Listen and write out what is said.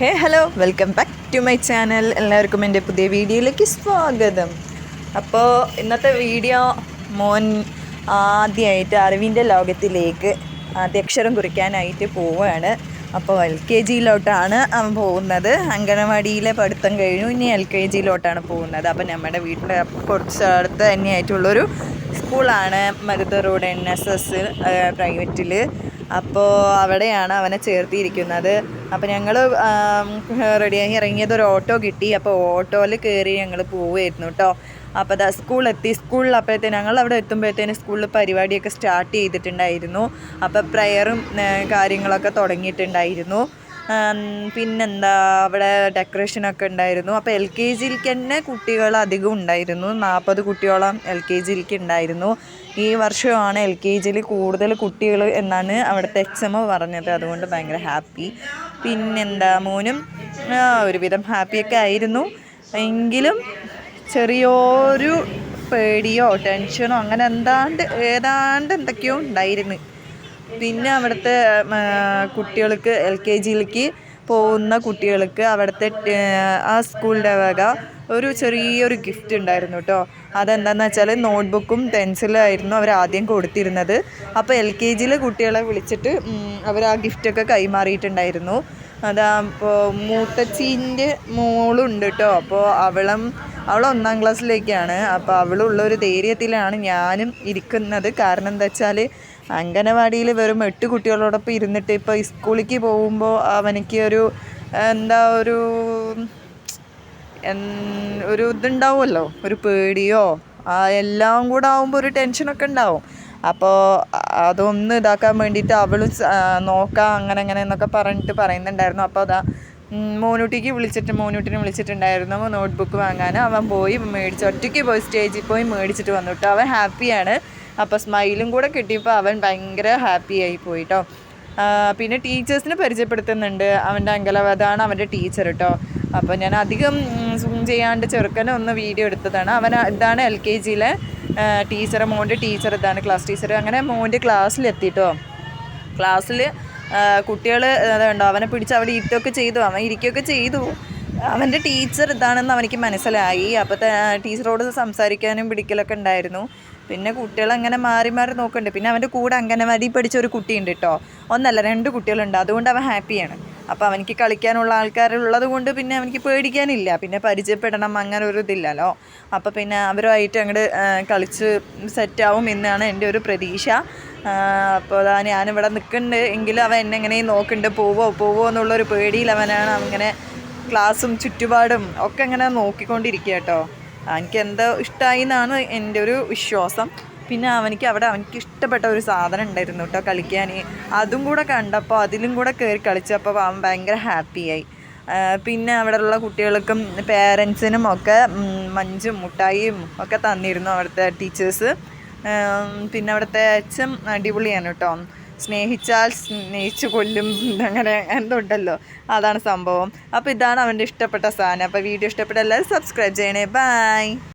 Hey hello welcome back to my channel. എല്ലാവർക്കും എന്റെ പുതിയ വീഡിയോയിലേക്ക് സ്വാഗതം. അപ്പോൾ ഇന്നത്തെ വീഡിയോ മോൻ ആദ്യമായിട്ട് അറിവിന്റെ ലോകത്തിലേക്ക് ആദ്യക്ഷരം കുറിക്കാനായിട്ട് പോവുകയാണ് അപ്പോൾ എൽ കെ ജിയിലോട്ടാണ് അവൻ പോകുന്നത്. അങ്കണവാടിയിലെ പഠിത്തം കഴിഞ്ഞു. ഇനി എൽ കെ ജിയിലോട്ടാണ് പോകുന്നത്. അപ്പോൾ നമ്മുടെ വീട്ടിന്റെ കുറച്ച് അടുത്ത് തന്നെയായിട്ടുള്ളൊരു സ്കൂളാണ്. Marutha road N S S പ്രൈവറ്റിൽ അപ്പോൾ അവിടെയാണ് അവനെ ചേർത്തിയിരിക്കുന്നത്. അപ്പോൾ ഞങ്ങൾ റെഡിയായി ഇറങ്ങിയത് ഒരു ഓട്ടോ കിട്ടി. അപ്പോൾ ഓട്ടോയിൽ കയറി ഞങ്ങൾ പോവുമായിരുന്നു കേട്ടോ അപ്പോൾ ദാ സ്കൂളെത്തി. സ്കൂളിൽ അപ്പോഴത്തേന് ഞങ്ങൾ അവിടെ എത്തുമ്പോഴത്തേന് സ്കൂളിൽ പരിപാടിയൊക്കെ സ്റ്റാർട്ട് ചെയ്തിട്ടുണ്ടായിരുന്നു. അപ്പോൾ പ്രയറും കാര്യങ്ങളൊക്കെ തുടങ്ങിയിട്ടുണ്ടായിരുന്നു. പിന്നെന്താ അവിടെ ഡെക്കറേഷനൊക്കെ ഉണ്ടായിരുന്നു. അപ്പോൾ എൽ കെ ജിയിലേക്ക് തന്നെ കുട്ടികൾ അധികം ഉണ്ടായിരുന്നു. നാൽപ്പത് കുട്ടിയോളം എൽ കെ ജിയിലേക്ക് ഉണ്ടായിരുന്നു. ഈ വർഷമാണ് എൽ കെ ജിയിൽ കൂടുതൽ കുട്ടികൾ എന്നാണ് അവിടുത്തെ എച്ച് എം പറഞ്ഞത്. അതുകൊണ്ട് ഭയങ്കര ഹാപ്പി പിന്നെന്താ മോനും ഒരുവിധം ഹാപ്പിയൊക്കെ ആയിരുന്നു. എങ്കിലും ചെറിയൊരു പേടിയോ ടെൻഷനോ അങ്ങനെ എന്താണ്ട് ഏതാണ്ട് എന്തൊക്കെയോ ഉണ്ടായിരുന്നു. പിന്നെ അവിടുത്തെ കുട്ടികൾക്ക് എൽ കെ ജിയിലേക്ക് പോകുന്ന കുട്ടികൾക്ക് അവിടുത്തെ ആ, സ്കൂളിന്റെ വക ഒരു ചെറിയൊരു ഗിഫ്റ്റ് ഉണ്ടായിരുന്നു കേട്ടോ അതെന്താണെന്ന് വെച്ചാൽ നോട്ട്ബുക്കും പെൻസിലും ആയിരുന്നു അവർ ആദ്യം കൊടുത്തിരുന്നത്. അപ്പോൾ എൽ കെ ജിയിലെ കുട്ടികളെ വിളിച്ചിട്ട് അവർ ആ ഗിഫ്റ്റൊക്കെ കൈമാറിയിട്ടുണ്ടായിരുന്നു. അതാ ഇപ്പോൾ മൂത്തച്ചീന്റെ മോളുണ്ട് കേട്ടോ അപ്പോൾ അവളും അവൾ ഒന്നാം ക്ലാസ്സിലേക്കാണ്. അപ്പോൾ അവളുള്ള ഒരു ധൈര്യത്തിലാണ് ഞാനും ഇരിക്കുന്നത്. കാരണം എന്താ വെച്ചാൽ അംഗനവാടിയിൽ വെറും എട്ട് കുട്ടികളോടൊപ്പം ഇരുന്നിട്ട് ഇപ്പോൾ സ്കൂളിലേക്ക് പോകുമ്പോൾ അവനിക്ക് ഒരു എന്താ ഒരു ഒരു ഇതുണ്ടാവുമല്ലോ ഒരു പേടിയോ? എല്ലാം കൂടെ ആവുമ്പോൾ ഒരു ടെൻഷനൊക്കെ ഉണ്ടാവും. അപ്പോൾ അതൊന്ന് ഇതാക്കാൻ വേണ്ടിയിട്ട് അവളും നോക്കാം അങ്ങനെ അങ്ങനെ എന്നൊക്കെ പറഞ്ഞിട്ട് പറയുന്നുണ്ടായിരുന്നു. അപ്പോൾ അതാ മോനൂട്ടിക്ക് വിളിച്ചിട്ട് മോനൂട്ടിനെ വിളിച്ചിട്ടുണ്ടായിരുന്നു നോട്ട്ബുക്ക് വാങ്ങാൻ. അവൻ പോയി മേടിച്ച് ഒറ്റയ്ക്ക് പോയി സ്റ്റേജിൽ പോയി മേടിച്ചിട്ട് വന്നു കേട്ടോ. അവൻ ഹാപ്പിയാണ്. അപ്പോൾ സ്മൈലും കൂടെ കിട്ടിയപ്പോൾ അവൻ ഭയങ്കര ഹാപ്പിയായി പോയി കേട്ടോ പിന്നെ ടീച്ചേഴ്സിനെ പരിചയപ്പെടുത്തുന്നുണ്ട്. അവന്റെ അങ്കലവതാണ് അവന്റെ ടീച്ചർ കേട്ടോ അപ്പോൾ ഞാൻ അധികം സൂം ചെയ്യാണ്ട് ചെറുക്കനെ ഒന്ന് വീഡിയോ എടുത്തതാണ്. അവൻ ഇതാണ് എൽ കെ ജിയിലെ ടീച്ചർ മോന്റെ ടീച്ചർ ഇതാണ് ക്ലാസ് ടീച്ചർ അങ്ങനെ മോന്റെ ക്ലാസ്സിലെത്തിയിട്ടോ ക്ലാസ്സിൽ കുട്ടികൾ അതുണ്ടോ അവനെ പിടിച്ച് അവിടെ ഇരുത്തൊക്കെ ചെയ്തു. അവൻ ഇരിക്കുകയൊക്കെ ചെയ്തു. അവന്റെ ടീച്ചർ ഇതാണെന്ന് അവനിക്ക് മനസ്സിലായി. അപ്പോൾ ടീച്ചറോട് സംസാരിക്കാനും പിടിക്കലൊക്കെ ഉണ്ടായിരുന്നു. പിന്നെ കുട്ടികൾ അങ്ങനെ മാറി മാറി നോക്കുന്നുണ്ട്. പിന്നെ അവന്റെ കൂടെ അംഗനവാടി പഠിച്ച ഒരു കുട്ടിയുണ്ട് കേട്ടോ ഒന്നല്ല രണ്ട് കുട്ടികളുണ്ട്. അതുകൊണ്ട് അവൻ ഹാപ്പിയാണ്. അപ്പോൾ അവനിക്ക് കളിക്കാനുള്ള ആൾക്കാരുള്ളത് കൊണ്ട് പിന്നെ അവനിക്ക് പേടിക്കാനില്ല. പിന്നെ പരിചയപ്പെടണം അങ്ങനെ ഒരു ഇതില്ലല്ലോ. അപ്പോൾ പിന്നെ അവരുമായിട്ട് അങ്ങോട്ട് കളിച്ച് സെറ്റാവും എന്നാണ് എന്റെ ഒരു പ്രതീക്ഷ. അപ്പോൾ അതാ ഞാനിവിടെ നിൽക്കുന്നുണ്ട്. എങ്കിലും അവൻ എന്നെ എങ്ങനെ നോക്കുന്നുണ്ട്. പോവോ പോവോ എന്നുള്ളൊരു പേടിയിൽ അവനാണ്. അങ്ങനെ ക്ലാസ്സും ചുറ്റുപാടും ഒക്കെ ഇങ്ങനെ നോക്കിക്കൊണ്ടിരിക്കുക കേട്ടോ എനിക്ക് എന്തോ ഇഷ്ടമായി എന്നാണ് എന്റെ ഒരു വിശ്വാസം. പിന്നെ അവനിക്ക് അവിടെ അവനിക്ക് ഇഷ്ടപ്പെട്ട ഒരു സാധനം ഉണ്ടായിരുന്നു കേട്ടോ കളിക്കാൻ. അതും കൂടെ കണ്ടപ്പോൾ അതിലും കൂടെ കയറി കളിച്ചപ്പോൾ അവൻ ഭയങ്കര ഹാപ്പിയായി. പിന്നെ അവിടെയുള്ള കുട്ടികൾക്കും പേരൻസിനും ഒക്കെ മഞ്ചും മുട്ടായിയും ഒക്കെ തന്നിരുന്നു അവിടുത്തെ ടീച്ചേഴ്സ്. പിന്നെ അവിടുത്തെ അച്ഛൻ അടിപൊളിയാണ് കേട്ടോ. സ്നേഹിച്ചാൽ സ്നേഹിച്ചു കൊല്ലും അങ്ങനെ എന്തുണ്ടല്ലോ അതാണ് സംഭവം. അപ്പോൾ ഇതാണ് അവന്റെ ഇഷ്ടപ്പെട്ട സാധനം. അപ്പോൾ വീഡിയോ ഇഷ്ടപ്പെട്ട എല്ലാവരും സബ്സ്ക്രൈബ് ചെയ്യണേ. ബൈ